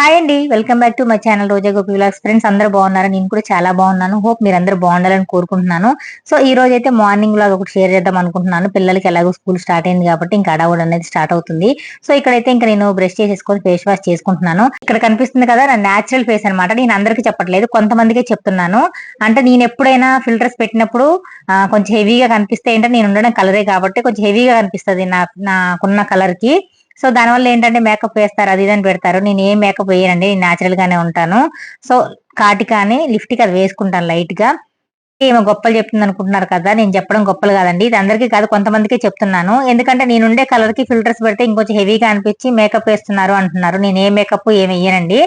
Hi అండి welcome back to my channel Roja Gopi vlogs friends అందరూ బాగున్నారు? నేను కూడా చాలా బాగున్నాను. హోప్ మీరు అందరూ బాగుండాలని కోరుకుంటున్నాను. సో ఈ రోజు అయితే మార్నింగ్ లాగా ఒకటి షేర్ చేద్దాం అనుకుంటున్నాను. పిల్లలకి ఎలాగో స్కూల్ స్టార్ట్ అయింది కాబట్టి ఇంకా అడవుడు అనేది స్టార్ట్ అవుతుంది. సో ఇక్కడైతే ఇంకా నేను బ్రష్ చేసేసుకొని ఫేస్ వాష్ చేసుకుంటున్నాను. ఇక్కడ కనిపిస్తుంది కదా నా న్యాచురల్ ఫేస్ అనమాట నేను అందరికీ చెప్పట్లేదు కొంతమందికే చెప్తున్నాను. అంటే నేను ఎప్పుడైనా ఫిల్టర్స్ పెట్టినప్పుడు కొంచెం హెవీగా కనిపిస్తే ఏంటంటే నేను ఉండడం కలరే కాబట్టి కొంచెం హెవీగా కనిపిస్తుంది నా నాకున్న కలర్కి. సో దానివల్ల ఏంటంటే మేకప్ వేస్తారు అది ఇదని పెడతారు. నేను ఏం మేకప్ వేయనండి నేను న్యాచురల్ గానే ఉంటాను. సో కాటి కానీ లిఫ్ట్ అది వేసుకుంటాను లైట్గా. ఏమో గొప్పలు చెప్తుంది అనుకుంటున్నారు కదా నేను చెప్పడం గొప్పలు కాదండి. ఇది అందరికీ కాదు కొంతమందికి చెప్తున్నాను. ఎందుకంటే నేను ఉండే కలర్కి ఫిల్టర్స్ పెడితే ఇంకొంచెం హెవీగా అనిపించి మేకప్ వేస్తున్నారు అంటున్నారు. నేను ఏ మేకప్ ఏమి వేయనండి.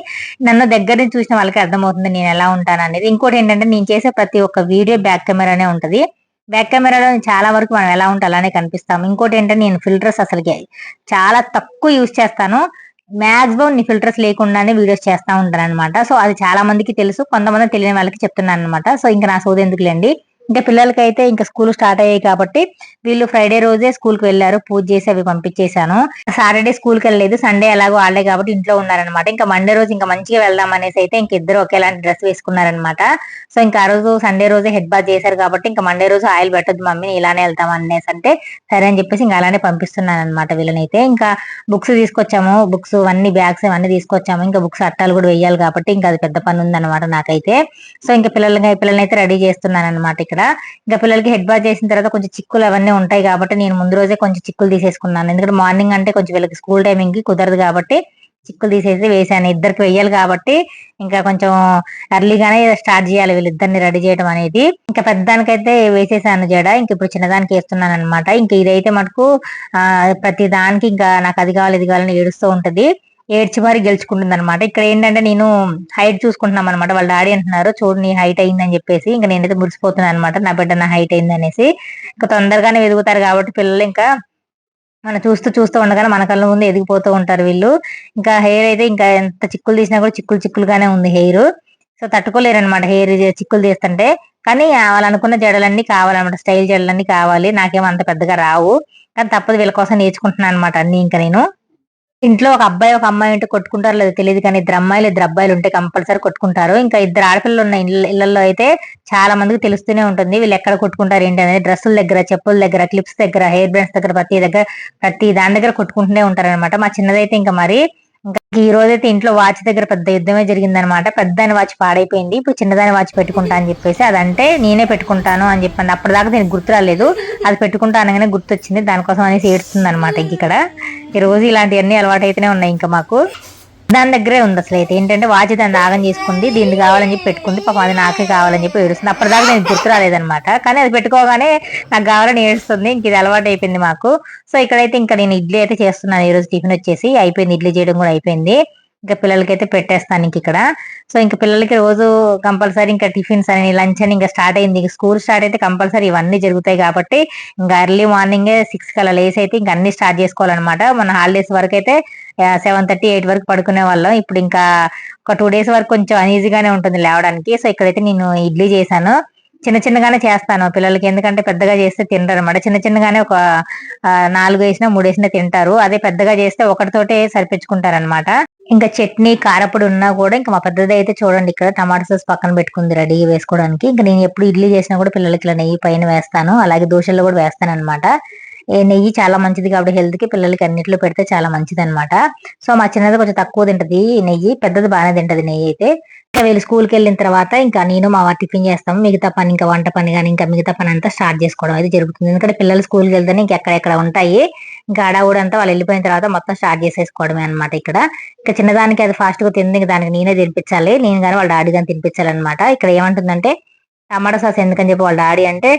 నన్ను దగ్గర నుంచి చూసిన వాళ్ళకి అర్థమవుతుంది నేను ఎలా ఉంటాను అనేది. ఇంకోటి ఏంటంటే నేను చేసే ప్రతి ఒక్క వీడియో బ్యాక్ కెమెరానే ఉంటది. బ్యాక్ కెమెరాలో చాలా వరకు మనం ఎలా ఉంటే అలానే కనిపిస్తాం ఇంకోటి ఏంటంటే నేను ఫిల్టర్స్ అసలుకి చాలా తక్కువ యూజ్ చేస్తాను. మాక్సిమం నీ ఫిల్టర్స్ లేకుండానే వీడియోస్ చేస్తూ ఉంటాను అనమాట సో అది చాలా మందికి తెలుసు. కొంతమంది తెలియని వాళ్ళకి చెప్తున్నాను అనమాట సో ఇంకా నా సోది ఎందుకులేండి? ఇంకా పిల్లలకైతే ఇంకా స్కూల్ స్టార్ట్ అయ్యాయి కాబట్టి వీళ్ళు ఫ్రైడే రోజే స్కూల్కి వెళ్ళారు పూజ చేసి అవి పంపించేశాను. సాటర్డే స్కూల్కి వెళ్ళలేదు సండే ఎలాగో వాళ్ళే కాబట్టి ఇంట్లో ఉన్నారనమాట ఇంకా మండే రోజు ఇంకా మంచిగా వెళ్దాం అనేసి అయితే ఇంక ఇద్దరు ఒకేలాంటి డ్రెస్ వేసుకున్నారనమాట సో ఇంకా ఆ రోజు సండే రోజు హెడ్ బాత్ చేశారు కాబట్టి ఇంకా మండే రోజు ఆయిల్ పెట్టద్దు మమ్మీ ఇలానే వెళ్తాం అనేసి అంటే సరే అని చెప్పేసి ఇంకా అలానే పంపిస్తున్నాను అనమాట వీళ్ళనైతే. ఇంకా బుక్స్ తీసుకొచ్చాము బుక్స్ అన్ని బ్యాగ్స్ అన్ని తీసుకొచ్చాము. ఇంకా బుక్స్ అట్టాలు కూడా వేయాలి కాబట్టి ఇంకా అది పెద్ద పని ఉందన్నమాట నాకైతే. సో ఇంకా పిల్లలకి పిల్లల్ని అయితే రెడీ చేస్తున్నాను అనమాట ఇక్కడ. ఇంకా పిల్లలకి హెడ్ బాత్ చేసిన తర్వాత కొంచెం చిక్కులు అవన్నీ ఉంటాయి కాబట్టి నేను ముందు రోజే కొంచెం చిక్కులు తీసేసుకున్నాను. ఎందుకంటే మార్నింగ్ అంటే కొంచెం వీళ్ళకి స్కూల్ టైమింగ్కి కుదరదు కాబట్టి చిక్కులు తీసేసి వేసాను. ఇద్దరికి వెయ్యాలి కాబట్టి ఇంకా కొంచెం ఎర్లీగానే స్టార్ట్ చేయాలి వీళ్ళిద్దరిని రెడీ చేయడం అనేది. ఇంకా పెద్దదానికైతే వేసేసాను జడ. ఇంక ఇప్పుడు చిన్నదానికి వేస్తున్నాను అనమాట ఇంకా ఇదైతే మటుకు ఆ ప్రతి దానికి ఇంకా నాకు అది కావాలి ఇది కావాలని ఏడుస్తూ ఉంటది. ఏడ్చి మరి గెలుచుకుంటుంది అనమాట ఇక్కడ ఏంటంటే నేను హైట్ చూసుకుంటున్నాం అనమాట వాళ్ళ డాడీ అంటున్నారు చూడు నీ హైట్ అయిందని చెప్పేసి ఇంకా నేనైతే మురిసిపోతున్నాను అనమాట నా బిడ్డ నా హైట్ అయింది అనేసి. ఇంకా తొందరగానే ఎదుగుతారు కాబట్టి పిల్లలు ఇంకా మనం చూస్తూ చూస్తూ ఉండగానే మన కళ్ళ ముందు ఎదిగిపోతూ ఉంటారు వీళ్ళు. ఇంకా హెయిర్ అయితే ఇంకా ఎంత చిక్కులు తీసినా కూడా చిక్కులు చిక్కులుగానే ఉంది హెయిర్. సో తట్టుకోలేరు అనమాట హెయిర్ చిక్కులు తీస్తుంటే. కానీ వాళ్ళు అనుకున్న జడలన్నీ కావాలన్నమాట స్టైల్ జడలన్నీ కావాలి. నాకేమో అంత పెద్దగా రావు. కానీ తప్పదు వీళ్ళ కోసం నేర్చుకుంటున్నాను అనమాట అన్ని ఇంకా నేను. ఇంట్లో ఒక అబ్బాయి ఒక అమ్మాయి ఉంటే కొట్టుకుంటారు లేదో తెలియదు కానీ ఇద్దరు అమ్మాయిలు ఇద్దరు అబ్బాయిలు ఉంటే కంపల్సరీ కొట్టుకుంటారు. ఇంకా ఇద్దరు ఆడపిల్లలు ఉన్న ఇళ్ళ- ఇళ్ళల్లో అయితే చాలా మందికి తెలుస్తూనే ఉంటుంది. వీళ్ళు ఎక్కడ కొట్టుకుంటారు ఏంటి అనేది డ్రెస్సుల దగ్గర చెప్పుల దగ్గర క్లిప్స్ దగ్గర హెయిర్ బ్యాండ్స్ దగ్గర ప్రతి దగ్గర ప్రతి దాని దగ్గర కొట్టుకుంటూనే ఉంటారు అనమాట మా చిన్నదైతే ఇంకా మరి ఇంకా ఈ రోజైతే ఇంట్లో వాచ్ దగ్గర పెద్ద యుద్ధమే జరిగిందనమాట పెద్దాని వాచ్ పాడైపోయింది. ఇప్పుడు చిన్నదాని వాచ్ పెట్టుకుంటా అని చెప్పేసి అదంటే నేనే పెట్టుకుంటాను అని చెప్పండి. అప్పటిదాకా నేను గుర్తు రాలేదు. అది పెట్టుకుంటా అనగానే గుర్తొచ్చింది. దానికోసం అనేసి ఏడుస్తుంది అనమాట ఇంక ఇక్కడ. ఈ రోజు ఇలాంటివన్నీ అలవాటు అయితేనే ఉన్నాయి ఇంకా మాకు. దాని దగ్గరే ఉంది అసలు అయితే. ఏంటంటే వాచ్ దాన్ని దాగం చేసుకుంది దీన్ని కావాలని చెప్పి పెట్టుకుంది పాపం అది నాకే కావాలని చెప్పి ఏడుస్తుంది. అప్పటిదాకా నేను గుర్తు రాలేదనమాట కానీ అది పెట్టుకోగానే నాకు కావాలని ఏడుస్తుంది ఇంక ఇది అలవాటు అయిపోయింది మాకు. సో ఇక్కడైతే ఇంకా నేను ఇడ్లీ అయితే చేస్తున్నాను. ఈరోజు టిఫిన్ వచ్చేసి అయిపోయింది. ఇడ్లీ చేయడం కూడా అయిపోయింది. ఇంకా పిల్లలకైతే పెట్టేస్తాను ఇంక ఇక్కడ. సో ఇంకా పిల్లలకి రోజు కంపల్సరీ ఇంకా టిఫిన్స్ అని లంచ్ అని ఇంకా స్టార్ట్ అయింది. స్కూల్ స్టార్ట్ అయితే కంపల్సరీ ఇవన్నీ జరుగుతాయి కాబట్టి ఇంకా ఎర్లీ మార్నింగ్ సిక్స్ కల్లా లేసి అయితే ఇంకా అన్ని స్టార్ట్ చేసుకోవాలన్నమాట. మన హాలిడేస్ వరకు అయితే సెవెన్ థర్టీ ఎయిట్ వరకు పడుకునే వాళ్ళం. ఇప్పుడు ఇంకా ఒక టూ డేస్ వరకు కొంచెం అనీజీగానే ఉంటుంది లేవడానికి. సో ఇక్కడైతే నేను ఇడ్లీ చేశాను. చిన్న చిన్నగానే చేస్తాను పిల్లలకి. ఎందుకంటే పెద్దగా చేస్తే తినరు అనమాట చిన్న చిన్నగానే ఒక నాలుగు వేసినా మూడు వేసినా తింటారు. అదే పెద్దగా చేస్తే ఒకటితోటే సరిపించుకుంటారు అనమాట ఇంకా చట్నీ కారపొడి ఉన్నా కూడా ఇంకా మా పెద్దది అయితే చూడండి ఇక్కడ టమాటా సాస్ పక్కన పెట్టుకుంది రెడీ వేసుకోవడానికి. ఇంకా నేను ఎప్పుడు ఇడ్లీ చేసినా కూడా పిల్లలకి ఇలా నెయ్యి పైన వేస్తాను. అలాగే దోశల్లో కూడా వేస్తాను అనమాట నెయ్యి చాలా మంచిది కాబట్టి హెల్త్కి పిల్లలకి అన్నిట్లో పెడితే చాలా మంచిది అనమాట సో మా చిన్నది కొంచెం తక్కువ తింటది నెయ్యి పెద్దది బాగానే తింటది నెయ్యి అయితే. ఇంకా వీళ్ళు స్కూల్కి వెళ్ళిన తర్వాత ఇంకా నేను మా వారు టిఫిన్ చేస్తాము. మిగతా పని ఇంకా వంట పని కానీ ఇంకా మిగతా పని అంతా స్టార్ట్ చేసుకోవడం అయితే జరుగుతుంది. ఎందుకంటే పిల్లలు స్కూల్కి వెళ్తేనే ఇంకా ఎక్కడెక్కడ ఉంటాయి. ఇంకా అడావుడంతా వాళ్ళు వెళ్ళిపోయిన తర్వాత మొత్తం స్టార్ట్ చేసేసుకోవడమే అనమాట ఇక్కడ. ఇంకా చిన్నదానికి అది ఫాస్ట్గా తింది ఇంకా దానికి నేనే తినిపించాలి. నేను కానీ వాళ్ళ డాడీ కానీ తినిపించాలన్నమాట. ఇక్కడ ఏమంటుందంటే టమాటా సాస్ ఎందుకని చెప్పి వాళ్ళ డాడీ అంటే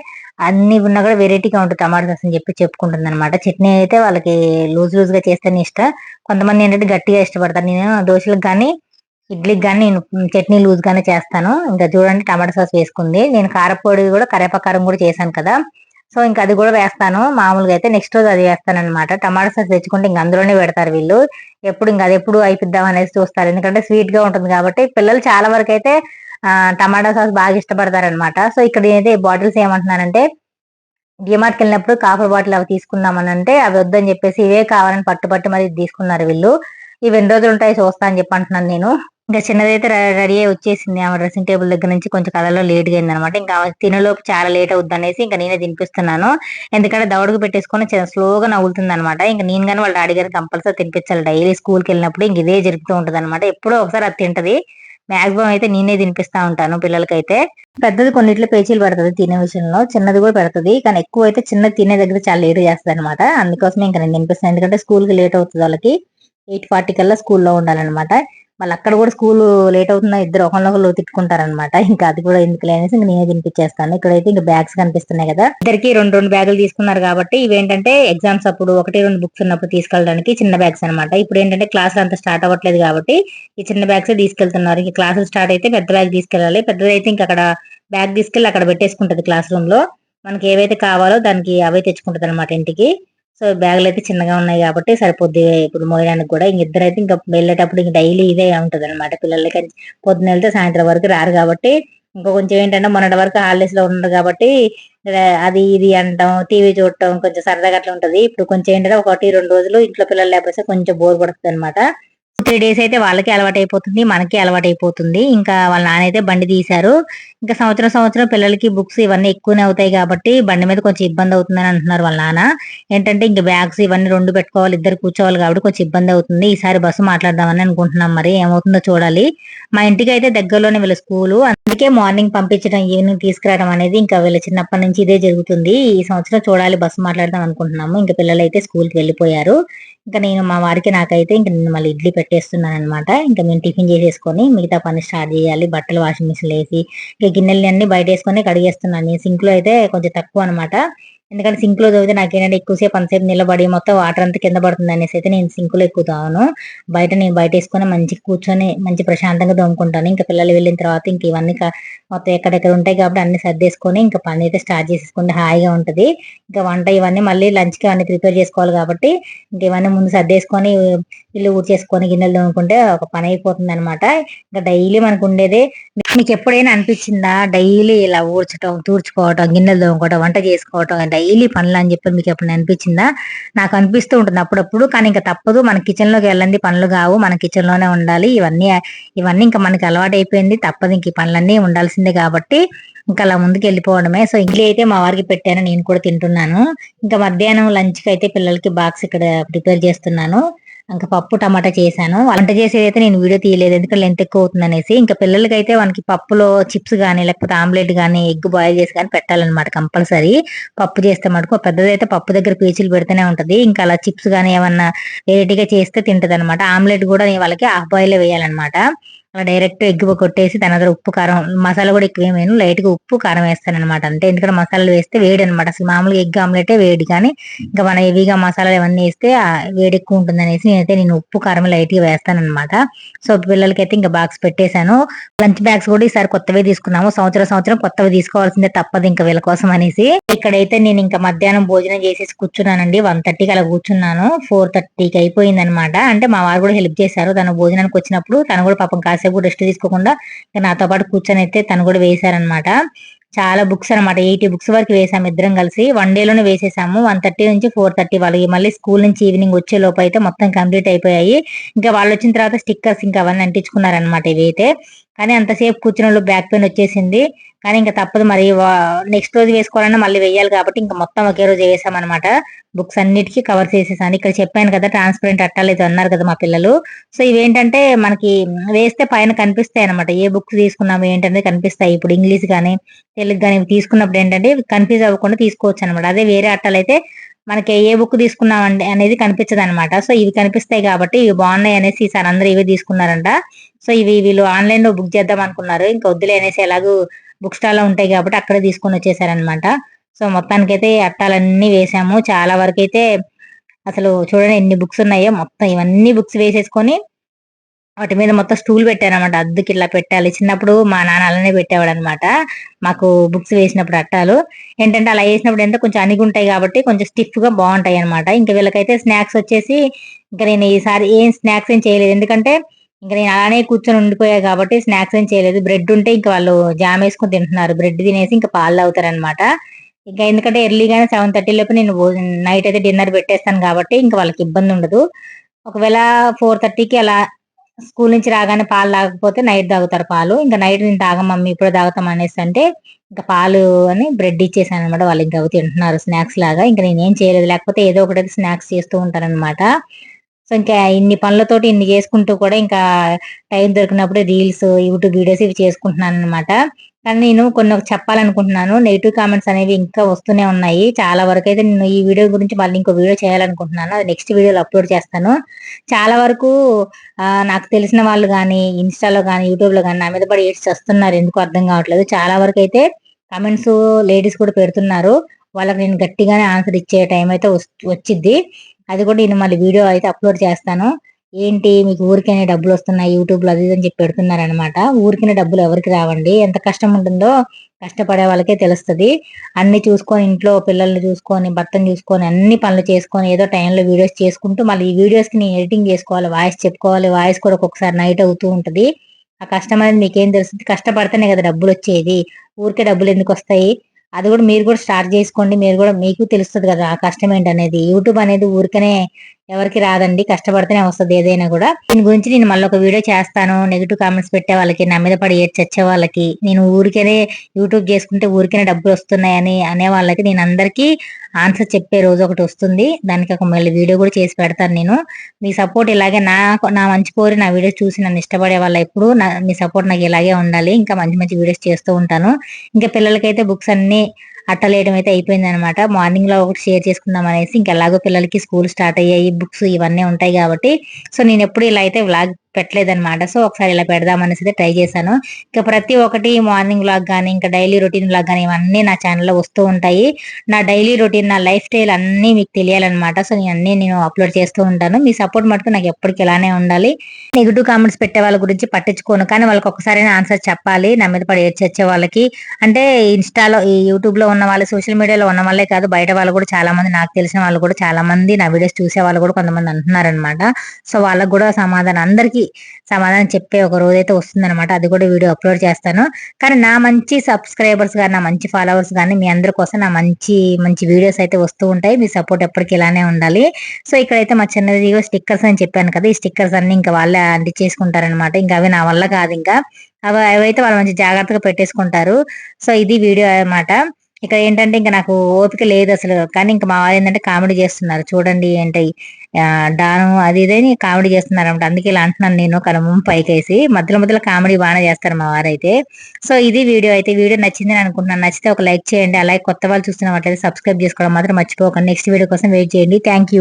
అన్ని ఉన్నా కూడా వెరైటీగా ఉంటుంది టమాటా సాస్ అని చెప్పి చెప్పుకుంటుంది అనమాట చట్నీ అయితే వాళ్ళకి లూజ్ లూజ్గా చేస్తేనే ఇష్టం. కొంతమంది ఏంటంటే గట్టిగా ఇష్టపడతారు. నేను దోశలకు కానీ ఇడ్లీకి కానీ నేను చట్నీ లూజ్ గానే చేస్తాను. ఇంకా చూడండి టమాటా సాస్ వేసుకుంది. నేను కారపొడి కూడా కరేపాకారం కూడా చేశాను కదా. సో ఇంకా అది కూడా వేస్తాను. మామూలుగా అయితే నెక్స్ట్ రోజు అది వేస్తాను అనమాట టమాటా సాస్ తెచ్చుకుంటే ఇంకా అందులోనే పెడతారు వీళ్ళు. ఎప్పుడు ఇంకా అది ఎప్పుడు అయిపోద్దాం అనేసి చూస్తారు. ఎందుకంటే స్వీట్గా ఉంటుంది కాబట్టి పిల్లలు చాలా వరకు అయితే టమాటా సాస్ బాగా ఇష్టపడతారనమాట సో ఇక్కడ అయితే బాటిల్స్ ఏమంటున్నానంటే డిమార్ట్కి వెళ్ళినప్పుడు కాఫర్ బాటిల్ అవి తీసుకుందామని అంటే అవి వద్దని చెప్పేసి ఇవే కావాలని పట్టుపట్టి మరి తీసుకున్నారు వీళ్ళు. ఇవి ఎన్ని రోజులు ఉంటాయి చూస్తా అని చెప్పి అంటున్నాను నేను. ఇంకా చిన్నదైతే రెడీ అయ్యి వచ్చేసింది ఆమె డ్రెస్సింగ్ టేబుల్ దగ్గర నుంచి కొంచెం కథలో లేట్గా అనమాట ఇంకా తినలోపు చాలా లేట్ అవుద్ది అనేసి ఇంకా నేనే తినిపిస్తున్నాను. ఎందుకంటే దవడకు పెట్టేసుకొని చాలా స్లోగా నవ్వుతుంది అనమాట ఇంకా నేను కానీ వాళ్ళ డాడీ గారు కంపల్సరీ తినిపించాలి. డైలీ స్కూల్కి వెళ్ళినప్పుడు ఇంక ఇదే జరుగుతూ ఉంటుంది అనమాట ఎప్పుడో ఒకసారి అది తింటది. మాక్సిమం అయితే నేనే తినిపిస్తా ఉంటాను పిల్లలకైతే. పెద్దది కొన్నిట్లో పేచీలు పెడుతుంది తినే విషయంలో చిన్నది కూడా పెడుతుంది. కానీ ఎక్కువ అయితే చిన్నది తినే దగ్గర చాలా లేట్ చేస్తుంది అనమాట అందుకోసమే ఇంకా నేను తినిపిస్తాను. ఎందుకంటే స్కూల్కి లేట్ అవుతుంది వాళ్ళకి. ఎయిట్ ఫార్టీ కల్లా స్కూల్లో ఉండాలన్నమాట. మళ్ళీ అక్కడ కూడా స్కూల్ లేట్ అవుతున్నా ఇద్దరు ఒకళ్ళు తిట్టుకుంటారనమాట ఇంకా అది కూడా ఎందుకు లేనేసి ఇంకా నేనే తినిపించేస్తాను ఇక్కడైతే ఇంకా బ్యాగ్స్ కనిపిస్తున్నాయి కదా. ఇద్దరికి రెండు రెండు బ్యాగులు తీసుకున్నారు కాబట్టి ఇవేంటంటే ఎగ్జామ్స్ అప్పుడు ఒకటి రెండు బుక్స్ ఉన్నప్పుడు తీసుకెళ్ళడానికి చిన్న బ్యాగ్స్ అనమాట ఇప్పుడు ఏంటంటే క్లాసులు అంత స్టార్ట్ అవ్వట్లేదు కాబట్టి ఈ చిన్న బ్యాగ్స్ తీసుకెళ్తున్నారు. ఇంకా క్లాసులు స్టార్ట్ అయితే పెద్ద బ్యాగ్ తీసుకెళ్ళాలి. పెద్దదైతే ఇంకా అక్కడ బ్యాగ్ తీసుకెళ్ళి అక్కడ పెట్టేసుకుంటది క్లాస్ రూమ్లో మనకి ఏవైతే కావాలో దానికి అవే తెచ్చుకుంటది అనమాట ఇంటికి. సో బ్యాగులు అయితే చిన్నగా ఉన్నాయి కాబట్టి సరిపోద్ది. ఇప్పుడు మోయడానికి కూడా ఇంక ఇద్దరు అయితే ఇంకా వెళ్ళేటప్పుడు ఇంక డైలీ ఇదే ఉంటుంది అనమాట పిల్లలకి పొద్దున వెళ్తే సాయంత్రం వరకు రారు కాబట్టి ఇంకా కొంచెం ఏంటంటే మొన్నటి వరకు హాలిడేస్లో ఉండదు కాబట్టి అది ఇది అంటాం టీవీ చూడటం కొంచెం సరదాగా అట్లా ఉంటది. ఇప్పుడు కొంచెం ఏంటంటే ఒకటి రెండు రోజులు ఇంట్లో పిల్లలు లేకపోతే కొంచెం బోర్ పడుతుంది అనమాట త్రీ డేస్ అయితే వాళ్ళకి అలవాటు అయిపోతుంది మనకి అలవాటు అయిపోతుంది ఇంకా వాళ్ళ నాన్న అయితే బండి తీశారు. ఇంకా సంవత్సరం సంవత్సరం పిల్లలకి బుక్స్ ఇవన్నీ ఎక్కువనే అవుతాయి కాబట్టి బండి మీద కొంచెం ఇబ్బంది అవుతుందని అంటున్నారు వాళ్ళ నాన్న. ఏంటంటే ఇంకా బ్యాగ్స్ ఇవన్నీ రెండు పెట్టుకోవాలి ఇద్దరు కూర్చోవాలి కాబట్టి కొంచెం ఇబ్బంది అవుతుంది. ఈసారి బస్సు మాట్లాడదామని అనుకుంటున్నాం మరి ఏమవుతుందో చూడాలి. మా ఇంటికి అయితే దగ్గరలోనే వీళ్ళ స్కూలు. అందుకే మార్నింగ్ పంపించడం ఈవినింగ్ తీసుకురావడం అనేది ఇంకా వీళ్ళ చిన్నప్పటి నుంచి ఇదే జరుగుతుంది. ఈ సంవత్సరం చూడాలి బస్సు మాట్లాడదాం అనుకుంటున్నాము. ఇంకా పిల్లలు అయితే స్కూల్కి వెళ్ళిపోయారు. ఇంకా నేను మా వారికి నాకైతే ఇంకా నేను మళ్ళీ ఇడ్లీ పెట్టేస్తున్నాను అనమాట ఇంకా మేము టిఫిన్ చేసేసుకొని మిగతా పని స్టార్ట్ చేయాలి. బట్టలు వాషింగ్ మిషన్ వేసి ఇంకా గిన్నెలు అన్ని బయట వేసుకొని కడిగేస్తున్నాను. సింక్లో అయితే కొంచెం తక్కువ అనమాట ఎందుకంటే సింక్లో చదివితే నాకు ఏంటంటే ఎక్కువసేపు అంతసేపు నిలబడి మొత్తం వాటర్ అంతా కింద పడుతుంది అనేసి అయితే నేను సింక్లో ఎక్కువ తాను బయట నేను బయట వేసుకొని మంచి కూర్చొని మంచి ప్రశాంతంగా తోముకుంటాను. ఇంకా పిల్లలు వెళ్ళిన తర్వాత ఇంక ఇవన్నీ మొత్తం ఎక్కడెక్కడ ఉంటాయి కాబట్టి అన్ని సర్దేసుకొని ఇంకా పని అయితే స్టార్ట్ చేసేసుకుంటే హాయిగా ఉంటుంది. ఇంకా వంట ఇవన్నీ మళ్ళీ లంచ్కి అవన్నీ అన్ని ప్రిపేర్ చేసుకోవాలి కాబట్టి ఇంకా ఇవన్నీ ముందు సర్దేసుకొని ఇల్లు ఊడ్చేసుకొని గిన్నెలు తోముకుంటే ఒక పని అయిపోతుంది అనమాట ఇంకా డైలీ మనకు ఉండేది మీకు ఎప్పుడైనా అనిపించిందా? డైలీ ఇలా ఊడ్చడం తూర్చుకోవటం గిన్నెలు తోముకోవటం వంట చేసుకోవటం డైలీ పనులు అని చెప్పి మీకు ఎప్పుడు అనిపించిందా? నాకు అనిపిస్తూ ఉంటుంది అప్పుడప్పుడు కానీ ఇంకా తప్పదు. మన కిచెన్లోకి వెళ్ళండి పనులు కావు. మన కిచెన్లోనే ఉండాలి. ఇవన్నీ ఇవన్నీ ఇంకా మనకి అలవాటు అయిపోయింది తప్పదు ఇంక ఈ పనులన్నీ ఉండాల్సిందే కాబట్టి ఇంకా అలా ముందుకు వెళ్ళిపోవడమే సో ఇడ్లీ అయితే మా వారికి పెట్టాను. నేను కూడా తింటున్నాను. ఇంకా మధ్యాహ్నం లంచ్కి అయితే పిల్లలకి బాక్స్ ఇక్కడ ప్రిపేర్ చేస్తున్నాను. ఇంకా పప్పు టమాటా చేశాను. వంట చేసేదైతే నేను వీడియో తీయలేదు. ఎందుకంటే లెంత్ ఎక్కువ అవుతుంది అనేసి ఇంకా పిల్లలకి అయితే మనకి పప్పులో చిప్స్ కానీ లేకపోతే ఆమ్లెట్ కానీ ఎగ్ బాయిల్ చేసి కానీ పెట్టాలన్నమాట కంపల్సరీ. పప్పు చేస్తే మటుకు పెద్దదైతే పప్పు దగ్గర పీచులు పెడితేనే ఉంటది. ఇంకా అలా చిప్స్ కానీ ఏమన్నా వెరైటీగా చేస్తే తింటది అనమాట ఆమ్లెట్ కూడా వాళ్ళకి హాఫ్ బాయిల్ వేయాలన్నమాట. అలా డైరెక్ట్ ఎగ్ కొట్టేసి దాని దగ్గర ఉప్పు కారం మసాలా కూడా ఎక్కువ ఏమైనా లైట్గా ఉప్పు కారం వేస్తాను అనమాట అంటే ఎందుకంటే మసాలాలు వేస్తే వేడి అనమాట అసలు మామూలుగా ఎగ్ ఆమ్లెట్ వేడి కానీ ఇంకా మన హెవీగా మసాలాలు ఇవన్నీ వేస్తే వేడి ఎక్కువ ఉంటుంది అనేసి నేనైతే నేను ఉప్పు కారం లైట్గా వేస్తాను అనమాట సో పిల్లలకైతే ఇంకా బాక్స్ పెట్టేశాను. లంచ్ బ్యాగ్స్ కూడా ఈసారి కొత్తవి తీసుకున్నాము. సంవత్సరం సంవత్సరం కొత్తవి తీసుకోవాల్సిందే తప్పదు ఇంకా వీళ్ళ కోసం అనేసి. ఇక్కడైతే నేను ఇంకా మధ్యాహ్నం భోజనం చేసేసి కూర్చున్నానండి. వన్ థర్టీకి అలా కూర్చున్నాను. ఫోర్ థర్టీకి అయిపోయింది అనమాట అంటే మా వారు కూడా హెల్ప్ చేశారు. తన భోజనానికి వచ్చినప్పుడు తను కూడా పాపం కాసి కాసేపు రెస్ట్ తీసుకోకుండా నాతో పాటు కూర్చొని అయితే తను కూడా వేశారనమాట చాలా బుక్స్ అనమాట ఎయిటీ బుక్స్ వరకు వేసాము ఇద్దరం కలిసి. వన్ డేలోనే వేసేసాము. వన్ థర్టీ నుంచి ఫోర్ థర్టీ వాళ్ళకి మళ్ళీ స్కూల్ నుంచి ఈవినింగ్ వచ్చే లోపు అయితే మొత్తం కంప్లీట్ అయిపోయాయి. ఇంకా వాళ్ళు వచ్చిన తర్వాత స్టిక్కర్స్ ఇంకా అవన్నీ అంటించుకున్నారనమాట ఇవి అయితే కానీ అంతసేపు కూర్చున్న బ్యాక్ పెయిన్ వచ్చేసింది. కానీ ఇంకా తప్పదు మరి. నెక్స్ట్ రోజు వేసుకోవాలన్నా మళ్ళీ వేయాలి కాబట్టి ఇంకా మొత్తం ఒకే రోజు వేసామన్నమాట బుక్స్ అన్నిటికీ కవర్ చేసేసాను. ఇక్కడ చెప్పాను కదా ట్రాన్స్పరెంట్ అట్టాలేదు అన్నారు కదా మా పిల్లలు. సో ఇవేంటంటే మనకి వేస్తే పైన కనిపిస్తాయి అనమాట ఏ బుక్స్ తీసుకున్నాము ఏంటంటే కనిపిస్తాయి. ఇప్పుడు ఇంగ్లీష్ కానీ తెలుగు కానీ తీసుకున్నప్పుడు ఏంటంటే కన్ఫ్యూజ్ అవ్వకుండా తీసుకోవచ్చు అనమాట అదే వేరే అట్టాలు అయితే మనకి ఏ బుక్ తీసుకున్నామండి అనేది కనిపించదు అనమాట సో ఇవి కనిపిస్తాయి కాబట్టి ఇవి బాగున్నాయి అనేసి ఈసారి అందరూ ఇవే తీసుకున్నారంట. సో ఇవి వీళ్ళు ఆన్లైన్లో బుక్ చేద్దాం అనుకున్నారు. ఇంకా వద్దులే అనేసి ఎలాగూ బుక్ స్టాల్లో ఉంటాయి కాబట్టి అక్కడ తీసుకొని వచ్చేసారనమాట సో మొత్తానికైతే అట్టాలన్నీ వేసాము. చాలా వరకు అయితే అసలు చూడండి ఎన్ని బుక్స్ ఉన్నాయో మొత్తం ఇవన్నీ బుక్స్ వేసేసుకొని వాటి మీద మొత్తం స్టూల్ పెట్టారనమాట అద్దుకి ఇలా పెట్టాలి. చిన్నప్పుడు మా నాన్న అలానే పెట్టేవాడు అనమాట మాకు బుక్స్ వేసినప్పుడు అట్టాలు. ఏంటంటే అలా వేసినప్పుడు ఎంత కొంచెం అణిగుంటాయి కాబట్టి కొంచెం స్టిఫ్గా బాగుంటాయి అనమాట ఇంకా వీళ్ళకైతే స్నాక్స్ వచ్చేసి ఇంకా నేను ఈసారి ఏం స్నాక్స్ ఏం చేయలేదు. ఎందుకంటే ఇంకా నేను అలానే కూర్చొని ఉండిపోయా కాబట్టి స్నాక్స్ ఏం చేయలేదు. బ్రెడ్ ఉంటే ఇంకా వాళ్ళు జామ్ వేసుకొని తింటున్నారు. బ్రెడ్ తినేసి ఇంకా పాలు అవుతారనమాట ఇంకా ఎందుకంటే ఎర్లీగానే సెవెన్ థర్టీ లోపు నేను నైట్ అయితే డిన్నర్ పెట్టేస్తాను కాబట్టి ఇంకా వాళ్ళకి ఇబ్బంది ఉండదు. ఒకవేళ ఫోర్ థర్టీకి అలా స్కూల్ నుంచి రాగానే పాలు తాగకపోతే నైట్ తాగుతారు పాలు. ఇంకా నైట్ నేను తాగం మమ్మీ ఇప్పుడు తాగుతాం అనేసి అంటే ఇంకా పాలు అని బ్రెడ్ ఇచ్చేసాను అనమాట వాళ్ళు. ఇంకా తింటున్నారు స్నాక్స్ లాగా. ఇంకా నేను ఏం చేయలేదు. లేకపోతే ఏదో ఒకటి స్నాక్స్ చేస్తూ ఉంటారనమాట సో ఇంకా ఇన్ని పనులతోటి ఇన్ని చేసుకుంటూ కూడా ఇంకా టైం దొరికినప్పుడు రీల్స్ యూట్యూబ్ వీడియోస్ ఇవి చేసుకుంటున్నాను అనమాట కానీ నేను కొన్ని చెప్పాలనుకుంటున్నాను. నెగిటివ్ కామెంట్స్ అనేవి ఇంకా వస్తూనే ఉన్నాయి. చాలా వరకు అయితే నేను ఈ వీడియో గురించి మళ్ళీ ఇంకో వీడియో చేయాలనుకుంటున్నాను. అది నెక్స్ట్ వీడియోలో అప్లోడ్ చేస్తాను. చాలా వరకు నాకు తెలిసిన వాళ్ళు కానీ ఇన్స్టాలో కానీ యూట్యూబ్లో కానీ నా మీద పడి ఏడ్స్ వస్తున్నారు ఎందుకు అర్థం కావట్లేదు. చాలా వరకు అయితే కామెంట్స్ లేడీస్ కూడా పెడుతున్నారు. వాళ్ళకి నేను గట్టిగానే ఆన్సర్ ఇచ్చే టైం అయితే వచ్చింది అది కూడా నేను మళ్ళీ వీడియో అయితే అప్లోడ్ చేస్తాను. ఏంటి? మీకు ఊరికైనా డబ్బులు వస్తున్నాయి యూట్యూబ్లో అది అది అని చెప్పి పెడుతున్నారనమాట ఊరికైనా డబ్బులు ఎవరికి రావండి? ఎంత కష్టం ఉంటుందో కష్టపడే వాళ్ళకే తెలుస్తుంది. అన్ని చూసుకొని ఇంట్లో పిల్లల్ని చూసుకొని భర్తను చూసుకొని అన్ని పనులు చేసుకొని ఏదో టైంలో వీడియోస్ చేసుకుంటూ మళ్ళీ ఈ వీడియోస్కి నేను ఎడిటింగ్ చేసుకోవాలి వాయిస్ చెప్పుకోవాలి వాయిస్ కూడా ఒక్కొక్కసారి నైట్ అవుతూ ఉంటుంది. ఆ కష్టం అనేది మీకేం తెలుస్తుంది? కష్టపడితేనే కదా డబ్బులు వచ్చేది. ఊరికే డబ్బులు ఎందుకు వస్తాయి? అది కూడా మీరు కూడా స్టార్ట్ చేసుకోండి. మీరు కూడా మీకు తెలుస్తుంది కదా ఆ కష్టం ఏంటనేది. యూట్యూబ్ అనేది ఊరికనే ఎవరికి రాదండి కష్టపడితేనే వస్తుంది ఏదైనా కూడా. దీని గురించి నేను మళ్ళీ ఒక వీడియో చేస్తాను. నెగిటివ్ కామెంట్స్ పెట్టే వాళ్ళకి నా మీద పడి చచ్చే వాళ్ళకి నేను ఊరికనే యూట్యూబ్ చేసుకుంటే ఊరికేనే డబ్బులు వస్తున్నాయని అనే వాళ్ళకి నేను అందరికీ ఆన్సర్ చెప్పే రోజు ఒకటి వస్తుంది. దానికి ఒక మళ్ళీ వీడియో కూడా చేసి పెడతాను నేను. మీ సపోర్ట్ ఇలాగే నా నా మంచి కోరి నా వీడియోస్ చూసి నన్ను ఇష్టపడే వాళ్ళ ఎప్పుడు మీ సపోర్ట్ నాకు ఇలాగే ఉండాలి. ఇంకా మంచి మంచి వీడియోస్ చేస్తూ ఉంటాను. ఇంకా పిల్లలకైతే బుక్స్ అన్ని అట్టలేయడం అయితే అయిపోయింది అనమాట మార్నింగ్లో ఒకటి షేర్ చేసుకుందాం అనేసి ఇంకెలాగో పిల్లలకి స్కూల్ స్టార్ట్ అయ్యాయి బుక్స్ ఇవన్నీ ఉంటాయి కాబట్టి. సో నేను ఎప్పుడు ఇలా అయితే వ్లాగ్ పెట్టలేదన్నమాట. సో ఒకసారి ఇలా పెడదామనేసి అయితే ట్రై చేశాను. ఇంకా ప్రతి ఒక్కటి మార్నింగ్ వ్లాగ్ కానీ ఇంకా డైలీ రొటీన్ వ్లాగ్ కానీ ఇవన్నీ నా ఛానల్లో వస్తూ ఉంటాయి. నా డైలీ రొటీన్ నా లైఫ్ స్టైల్ అన్నీ మీకు తెలియాలన్నమాట. సో నేను అన్నీ నేను అప్లోడ్ చేస్తూ ఉంటాను. మీ సపోర్ట్ మటుకు నాకు ఎప్పటికీ ఇలానే ఉండాలి. నెగిటివ్ కామెంట్స్ పెట్టే వాళ్ళ గురించి పట్టించుకోను. కానీ వాళ్ళకి ఒకసారి ఆన్సర్ చెప్పాలి. నా మీద పడి వచ్చే వాళ్ళకి. అంటే ఇన్స్టాలో ఈ యూట్యూబ్లో ఉన్న వాళ్ళు సోషల్ మీడియాలో ఉన్న వాళ్ళే కాదు. బయట వాళ్ళు కూడా చాలా మంది నాకు తెలిసిన వాళ్ళు కూడా చాలా మంది నా వీడియోస్ చూసే వాళ్ళు కూడా కొంతమంది అంటున్నారనమాట సో వాళ్ళకి కూడా సమాధానం. అందరికీ సమాధానం చెప్పే ఒక రోజు అయితే వస్తుందన్నమాట. అది కూడా వీడియో అప్లోడ్ చేస్తాను. కానీ నా మంచి సబ్స్క్రైబర్స్ కానీ నా మంచి ఫాలోవర్స్ కానీ మీ అందరి కోసం నా మంచి మంచి వీడియోస్ అయితే వస్తూ ఉంటాయి. మీ సపోర్ట్ ఎప్పటికీ ఇలానే ఉండాలి. సో ఇక్కడైతే మా చిన్నది స్టిక్కర్స్ అని చెప్పాను కదా ఈ స్టిక్కర్స్ అన్ని ఇంకా వాళ్ళే అంటించేసుకుంటారనమాట ఇంకా అవి నా వల్ల కాదు ఇంకా. అవి అవైతే వాళ్ళు మంచి జాగ్రత్తగా పెట్టేసుకుంటారు. సో ఇది వీడియో అనమాట ఇక్కడ ఏంటంటే ఇంకా నాకు ఓపిక లేదు అసలు. కానీ ఇంకా మా వాళ్ళు ఏంటంటే కామెడీ చేస్తున్నారు. చూడండి ఏంటి డాను అది ఇదని కామెడీ చేస్తున్నారు అనమాట అందుకే ఇలా అంటున్నాను నేను కనుమ పైకేసి. మధ్యలో మధ్యలో కామెడీ బాగానే చేస్తారు మా వారైతే సో ఇది వీడియో అయితే వీడియో నచ్చిందని అనుకుంటున్నాను. నచ్చితే ఒక లైక్ చేయండి. అలాగే కొత్త వాళ్ళు చూస్తున్నట్లయితే సబ్స్క్రైబ్ చేసుకోవడం మాత్రం మర్చిపోకండి. నెక్స్ట్ వీడియో కోసం వెయిట్ చేయండి. థ్యాంక్